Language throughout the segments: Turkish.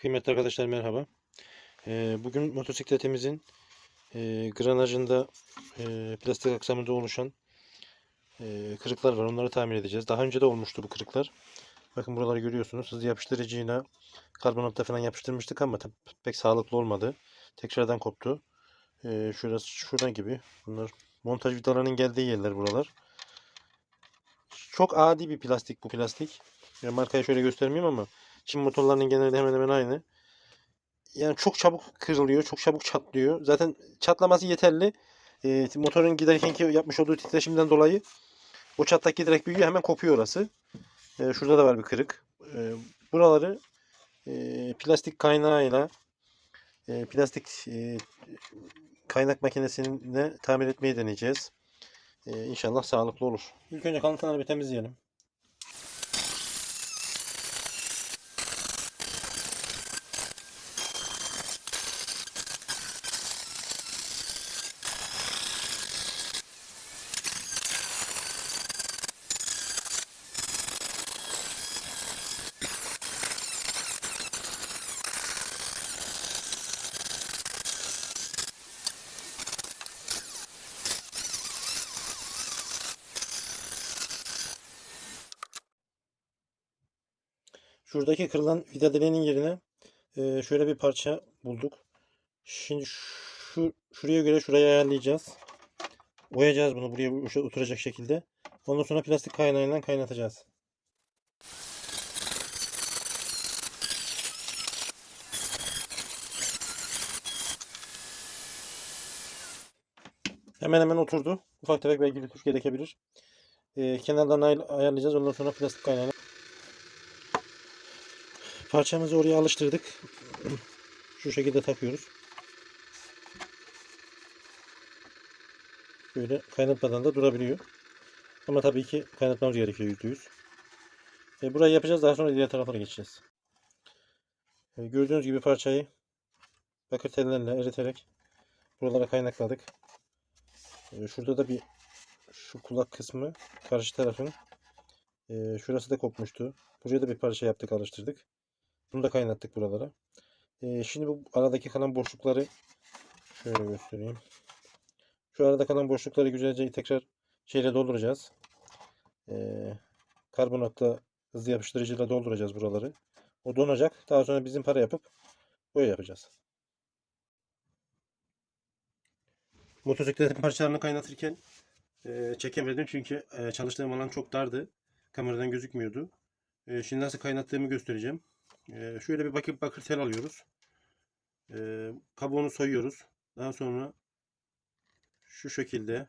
Kıymetli arkadaşlar merhaba. Ee, bugün motosikletimizin e, granajında e, plastik aksamında oluşan e, kırıklar var. Onları tamir edeceğiz. Daha önce de olmuştu bu kırıklar. Bakın buraları görüyorsunuz. Hızlı yapıştırıcıyla karbonatla falan yapıştırmıştık ama pek sağlıklı olmadı. Tekrardan koptu. E, şurası şuradan gibi. Bunlar montaj vidalarının geldiği yerler buralar. Çok adi bir plastik bu plastik. Yani markayı şöyle göstermeyeyim ama Çin motorlarının genelde hemen hemen aynı. Yani çok çabuk kırılıyor, çok çabuk çatlıyor. Zaten çatlaması yeterli. E, motorun giderkenki yapmış olduğu titreşimden dolayı o çatlak giderek büyüyor, hemen kopuyor orası. E, şurada da var bir kırık. E, buraları e, plastik kaynağıyla e, plastik e, kaynak makinesine tamir etmeyi deneyeceğiz. E, inşallah sağlıklı olur. İlk önce kalıntıları bir temizleyelim. Şuradaki kırılan vida direğinin yerine e, şöyle bir parça bulduk. Şimdi şu şuraya göre şurayı ayarlayacağız. Oyacağız bunu buraya oturacak şekilde. Ondan sonra plastik kaynağıyla kaynatacağız. Hemen hemen oturdu. Ufak tefek belki rötuş gerekebilir. E, kenarlarını ay- ayarlayacağız. Ondan sonra plastik kaynağıyla Parçamızı oraya alıştırdık. Şu şekilde takıyoruz. Böyle kaynatmadan da durabiliyor. Ama tabii ki kaynatmamız gerekiyor %100. E, burayı yapacağız. Daha sonra diğer taraflara geçeceğiz. E, gördüğünüz gibi parçayı bakır tellerle eriterek buralara kaynakladık. E, şurada da bir şu kulak kısmı karşı tarafın e, şurası da kopmuştu. Buraya da bir parça yaptık alıştırdık. Bunu da kaynattık buralara. Ee, şimdi bu aradaki kalan boşlukları şöyle göstereyim. Şu arada kalan boşlukları güzelce tekrar şeyle dolduracağız. Ee, karbonatla hızlı yapıştırıcıyla dolduracağız buraları. O donacak. Daha sonra bizim para yapıp boya yapacağız. Motosikletin parçalarını kaynatırken e, çekemedim çünkü e, çalıştığım alan çok dardı. Kameradan gözükmüyordu. E, şimdi nasıl kaynattığımı göstereceğim. Ee, şöyle bir bakır bakır tel alıyoruz. Ee, kabuğunu soyuyoruz. Daha sonra şu şekilde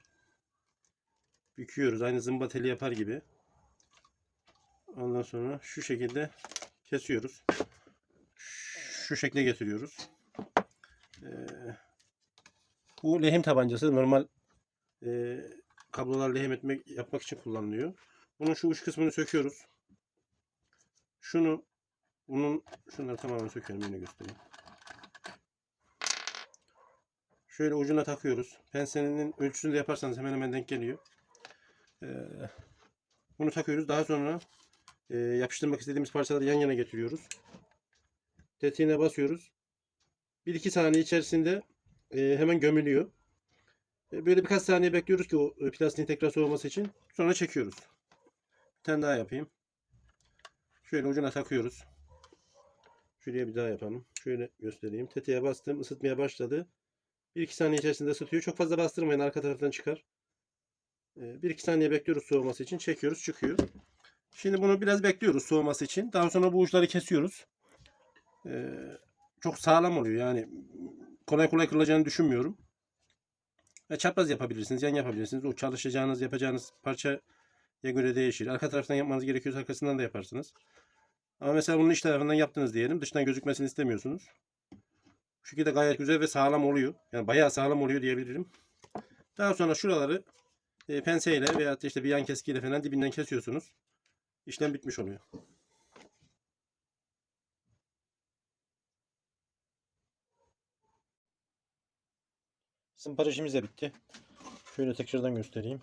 büküyoruz. Aynı zımba teli yapar gibi. Ondan sonra şu şekilde kesiyoruz. Şu şekle getiriyoruz. Ee, bu lehim tabancası. Normal e, kablolar lehim etmek yapmak için kullanılıyor. Bunun şu uç kısmını söküyoruz. Şunu bunun şunları tamamen sökelim yine göstereyim. Şöyle ucuna takıyoruz. Pensenin ölçüsünü de yaparsanız hemen hemen denk geliyor. Ee, bunu takıyoruz. Daha sonra e, yapıştırmak istediğimiz parçaları yan yana getiriyoruz. Tetiğine basıyoruz. 1-2 saniye içerisinde e, hemen gömülüyor. E, böyle birkaç saniye bekliyoruz ki o plastiğin tekrar soğuması için. Sonra çekiyoruz. Bir tane daha yapayım. Şöyle ucuna takıyoruz. Şuraya bir daha yapalım. Şöyle göstereyim. Tetiğe bastım. ısıtmaya başladı. 1-2 saniye içerisinde ısıtıyor. Çok fazla bastırmayın. Arka taraftan çıkar. 1-2 saniye bekliyoruz soğuması için. Çekiyoruz. Çıkıyor. Şimdi bunu biraz bekliyoruz soğuması için. Daha sonra bu uçları kesiyoruz. Ee, çok sağlam oluyor. Yani kolay kolay kırılacağını düşünmüyorum. Çapraz yapabilirsiniz. Yan yapabilirsiniz. O çalışacağınız, yapacağınız parçaya göre değişir. Arka taraftan yapmanız gerekiyorsa arkasından da yaparsınız. Ama mesela bunun iç tarafından yaptınız diyelim. Dıştan gözükmesini istemiyorsunuz. Bu şekilde gayet güzel ve sağlam oluyor. Yani bayağı sağlam oluyor diyebilirim. Daha sonra şuraları e, penseyle veya işte bir yan keskiyle falan dibinden kesiyorsunuz. İşlem bitmiş oluyor. Sımpara işimiz de bitti. Şöyle tekrardan göstereyim.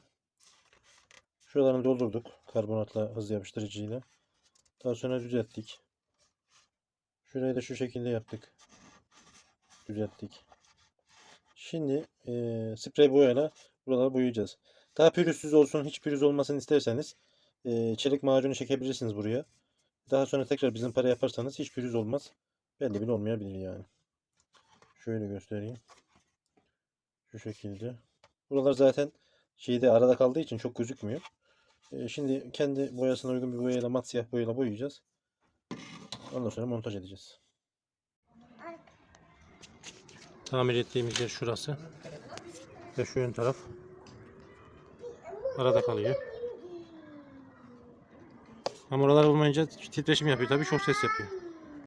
Şuralarını doldurduk karbonatla hız yapıştırıcıyla. Sonra düzelttik. Şurayı da şu şekilde yaptık. Düzelttik. Şimdi eee sprey boyayla buraları boyayacağız. Daha pürüzsüz olsun, hiç pürüz olmasını isterseniz eee, çelik macunu çekebilirsiniz buraya. Daha sonra tekrar bizim para yaparsanız hiç pürüz olmaz. Belli bile olmayabilir yani. Şöyle göstereyim. Şu şekilde. Buralar zaten şeyde arada kaldığı için çok gözükmüyor. Eee, şimdi kendi boyasına uygun bir boyayla mat siyah boyayla boyayacağız. Ondan sonra montaj edeceğiz. Tamir ettiğimiz yer şurası. Ve şu ön taraf. Arada kalıyor. Ama oralar olmayınca titreşim yapıyor tabii çok ses yapıyor.